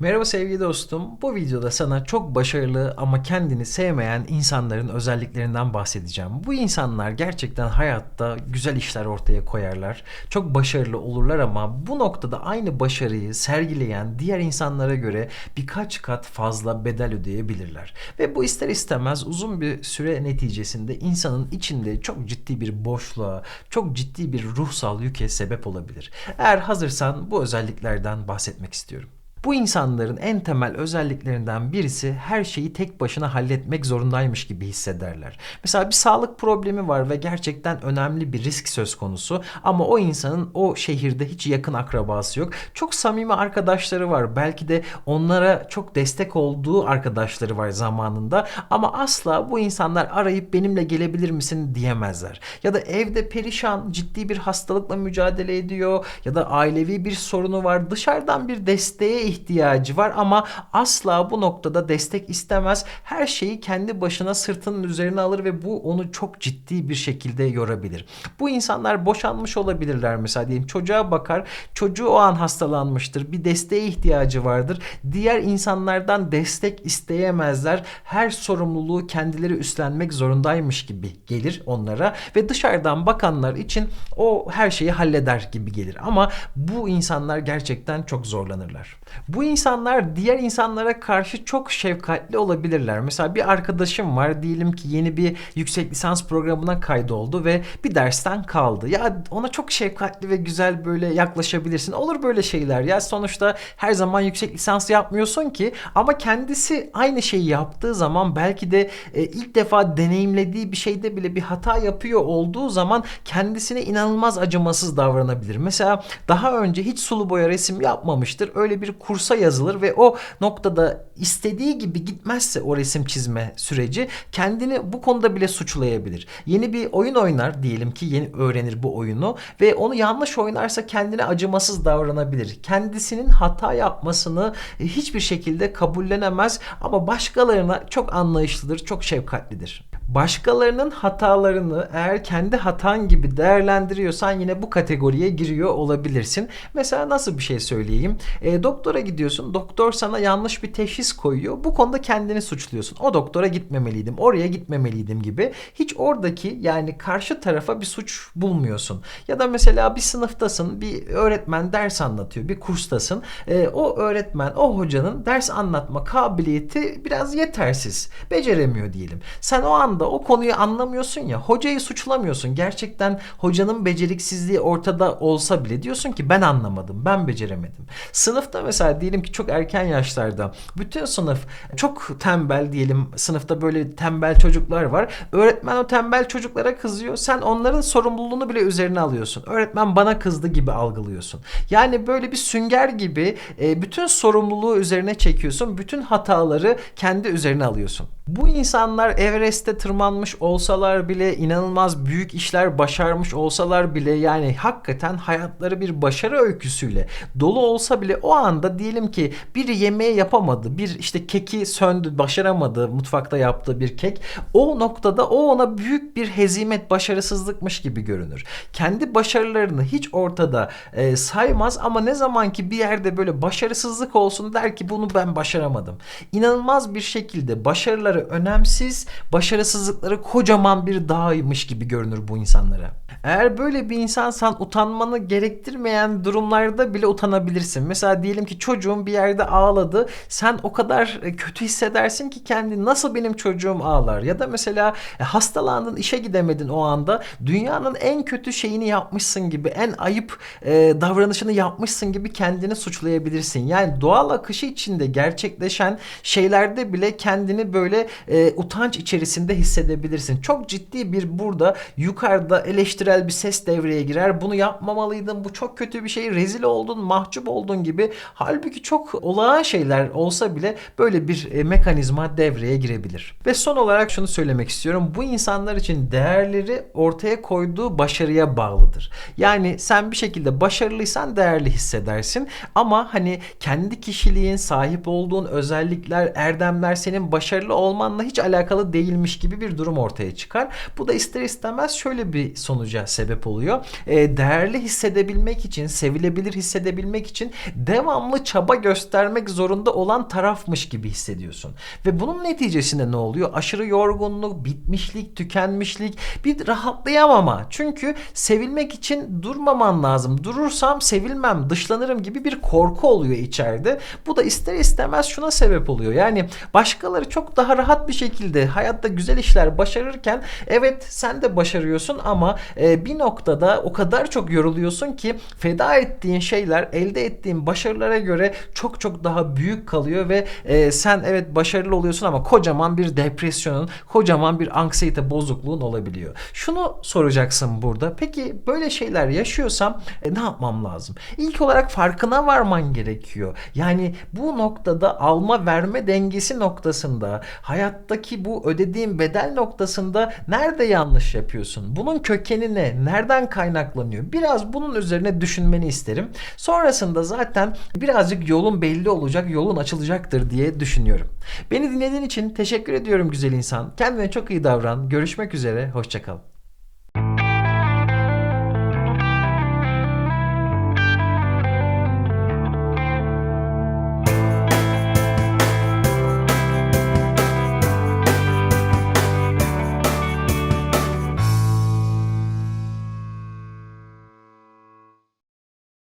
Merhaba sevgili dostum. Bu videoda sana çok başarılı ama kendini sevmeyen insanların özelliklerinden bahsedeceğim. Bu insanlar gerçekten hayatta güzel işler ortaya koyarlar. Çok başarılı olurlar ama bu noktada aynı başarıyı sergileyen diğer insanlara göre birkaç kat fazla bedel ödeyebilirler. Ve bu ister istemez uzun bir süre neticesinde insanın içinde çok ciddi bir boşluğa, çok ciddi bir ruhsal yüke sebep olabilir. Eğer hazırsan bu özelliklerden bahsetmek istiyorum. Bu insanların en temel özelliklerinden birisi her şeyi tek başına halletmek zorundaymış gibi hissederler. Mesela bir sağlık problemi var ve gerçekten önemli bir risk söz konusu ama o insanın o şehirde hiç yakın akrabası yok. Çok samimi arkadaşları var. Belki de onlara çok destek olduğu arkadaşları var zamanında ama asla bu insanlar arayıp benimle gelebilir misin diyemezler. Ya da evde perişan, ciddi bir hastalıkla mücadele ediyor ya da ailevi bir sorunu var. Dışarıdan bir desteğe ihtiyacı var ama asla bu noktada destek istemez. Her şeyi kendi başına sırtının üzerine alır ve bu onu çok ciddi bir şekilde yorabilir. Bu insanlar boşanmış olabilirler mesela diyelim çocuğa bakar. Çocuğu o an hastalanmıştır. Bir desteğe ihtiyacı vardır. Diğer insanlardan destek isteyemezler. Her sorumluluğu kendileri üstlenmek zorundaymış gibi gelir onlara ve dışarıdan bakanlar için o her şeyi halleder gibi gelir. Ama bu insanlar gerçekten çok zorlanırlar. Bu insanlar diğer insanlara karşı çok şefkatli olabilirler. Mesela bir arkadaşım var diyelim ki yeni bir yüksek lisans programına kaydoldu ve bir dersten kaldı. Ya ona çok şefkatli ve güzel böyle yaklaşabilirsin. Olur böyle şeyler ya sonuçta her zaman yüksek lisans yapmıyorsun ki ama kendisi aynı şeyi yaptığı zaman belki de e, ilk defa deneyimlediği bir şeyde bile bir hata yapıyor olduğu zaman kendisine inanılmaz acımasız davranabilir. Mesela daha önce hiç sulu boya resim yapmamıştır. Öyle bir kursa yazılır ve o noktada istediği gibi gitmezse o resim çizme süreci kendini bu konuda bile suçlayabilir. Yeni bir oyun oynar diyelim ki yeni öğrenir bu oyunu ve onu yanlış oynarsa kendine acımasız davranabilir. Kendisinin hata yapmasını hiçbir şekilde kabullenemez ama başkalarına çok anlayışlıdır, çok şefkatlidir. Başkalarının hatalarını eğer kendi hatan gibi değerlendiriyorsan yine bu kategoriye giriyor olabilirsin. Mesela nasıl bir şey söyleyeyim? E, doktora gidiyorsun. Doktor sana yanlış bir teşhis koyuyor. Bu konuda kendini suçluyorsun. O doktora gitmemeliydim. Oraya gitmemeliydim gibi. Hiç oradaki yani karşı tarafa bir suç bulmuyorsun. Ya da mesela bir sınıftasın. Bir öğretmen ders anlatıyor. Bir kurstasın. E, o öğretmen, o hocanın ders anlatma kabiliyeti biraz yetersiz. Beceremiyor diyelim. Sen o anda o konuyu anlamıyorsun ya. Hocayı suçlamıyorsun. Gerçekten hocanın beceriksizliği ortada olsa bile diyorsun ki ben anlamadım. Ben beceremedim. Sınıfta mesela diyelim ki çok erken yaşlarda bütün sınıf çok tembel diyelim. Sınıfta böyle tembel çocuklar var. Öğretmen o tembel çocuklara kızıyor. Sen onların sorumluluğunu bile üzerine alıyorsun. Öğretmen bana kızdı gibi algılıyorsun. Yani böyle bir sünger gibi e, bütün sorumluluğu üzerine çekiyorsun. Bütün hataları kendi üzerine alıyorsun. Bu insanlar Everest'te tırmanmış olsalar bile inanılmaz büyük işler başarmış olsalar bile yani hakikaten hayatları bir başarı öyküsüyle dolu olsa bile o anda diyelim ki bir yemeği yapamadı. Bir işte keki söndü, başaramadı mutfakta yaptığı bir kek. O noktada o ona büyük bir hezimet, başarısızlıkmış gibi görünür. Kendi başarılarını hiç ortada e, saymaz ama ne zaman ki bir yerde böyle başarısızlık olsun der ki bunu ben başaramadım. İnanılmaz bir şekilde başarıları önemsiz, başarısızlıkları kocaman bir dağymış gibi görünür bu insanlara. Eğer böyle bir insansan utanmanı gerektirmeyen durumlarda bile utanabilirsin. Mesela diyelim ki çocuğun bir yerde ağladı. Sen o kadar e, kötü hissedersin ki kendi nasıl benim çocuğum ağlar? Ya da mesela e, hastalandın, işe gidemedin o anda. Dünyanın en kötü şeyini yapmışsın gibi, en ayıp e, davranışını yapmışsın gibi kendini suçlayabilirsin. Yani doğal akışı içinde gerçekleşen şeylerde bile kendini böyle e, utanç içerisinde hissedebilirsin. Çok ciddi bir burada yukarıda eleştirel bir ses devreye girer. Bunu yapmamalıydın, bu çok kötü bir şey, rezil oldun, mahcup oldun gibi. Halbuki çok olağan şeyler olsa bile böyle bir e, mekanizma devreye girebilir. Ve son olarak şunu söylemek istiyorum. Bu insanlar için değerleri ortaya koyduğu başarıya bağlıdır. Yani sen bir şekilde başarılıysan değerli hissedersin ama hani kendi kişiliğin, sahip olduğun özellikler, erdemler senin başarılı olmanla hiç alakalı değilmiş gibi gibi bir durum ortaya çıkar. Bu da ister istemez şöyle bir sonuca sebep oluyor. E, değerli hissedebilmek için, sevilebilir hissedebilmek için devamlı çaba göstermek zorunda olan tarafmış gibi hissediyorsun. Ve bunun neticesinde ne oluyor? Aşırı yorgunluk, bitmişlik, tükenmişlik, bir rahatlayamama. Çünkü sevilmek için durmaman lazım. Durursam sevilmem, dışlanırım gibi bir korku oluyor içeride. Bu da ister istemez şuna sebep oluyor. Yani başkaları çok daha rahat bir şekilde hayatta güzel işler başarırken evet sen de başarıyorsun ama e, bir noktada o kadar çok yoruluyorsun ki feda ettiğin şeyler elde ettiğin başarılara göre çok çok daha büyük kalıyor ve e, sen evet başarılı oluyorsun ama kocaman bir depresyonun, kocaman bir anksiyete bozukluğun olabiliyor. Şunu soracaksın burada. Peki böyle şeyler yaşıyorsam e, ne yapmam lazım? İlk olarak farkına varman gerekiyor. Yani bu noktada alma verme dengesi noktasında hayattaki bu ödediğin bedel noktasında nerede yanlış yapıyorsun? Bunun kökeni ne? Nereden kaynaklanıyor? Biraz bunun üzerine düşünmeni isterim. Sonrasında zaten birazcık yolun belli olacak, yolun açılacaktır diye düşünüyorum. Beni dinlediğin için teşekkür ediyorum güzel insan. Kendine çok iyi davran. Görüşmek üzere. Hoşçakal.